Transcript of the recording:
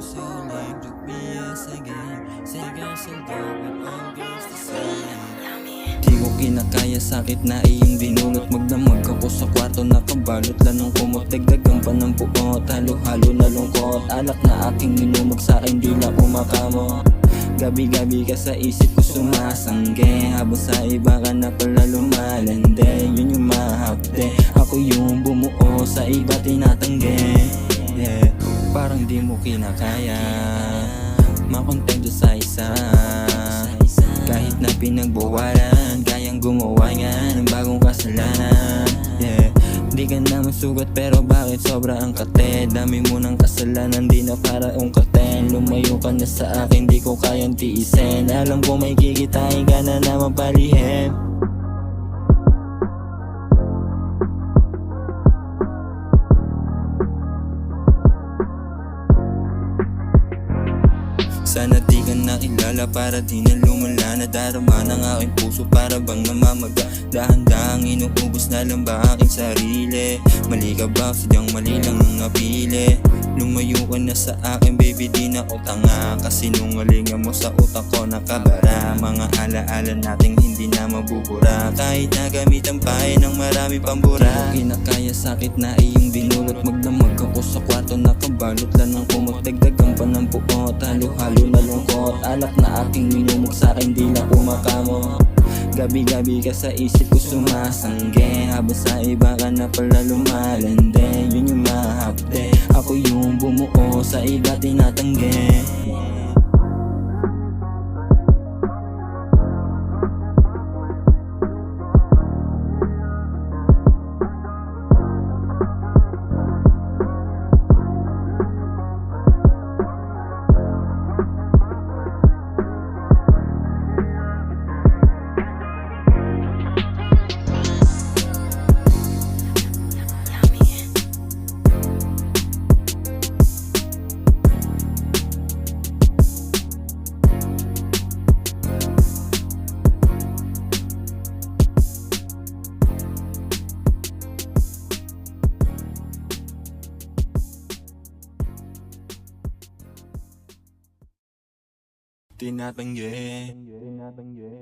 so lame, to be us again. Say so dumb, but I'm girls the same. Kinakaya sakit na iyong dinulot Magdamag ako sa kwarto nakabalot Lanong kumot dagdagan pa ng buot Halo-halo na lungkot. Alak na aking minumag sa akin di na kumakamo. Gabi-gabi ka sa isip ko sumasangge. Habang sa iba ka na pala lumalande. Yun yung mahapde. Ako yung bumuo sa iba tinatangge. Yeah. Parang di mo kinakaya. Makontento sa isa. Kahit na pinagbawalan gumawa nga ng bagong kasalanan. Yeah. Di ka naman sugat pero bakit sobra ang kate? Dami mo ng kasalanan di na para ungkatin. Lumayo ka na sa akin di ko kayang tiisin. Alam ko may kikitain ka na naman palihim Sana di ka nakilala para di na lumala. Nadarama ng aking puso para bang namamaga. Dahan-dahang inuubos na lang ba aking sarili? Mali ka ba? Sadyang mali lang ang napili. Lumayo ka na sa akin baby di na utanga Kasi nungalingan mo sa utak ko nakabara. Mga alaala nating hindi na mabubura. Kahit na gamitan pa eh ng marami pambura kinakaya sakit na iyong dinulot Magdamag ako sa kwarto nakabalot lang ng buot Halo-halo na Alak na aking minumog sa akin di na kumakamo Gabi-gabi ka sa isip ko sumasangge Habang sa iba ka na pala lumalande. Yun yung mahapde Ako yung bumuo sa iba tinatangge Tinatangge Tinatangge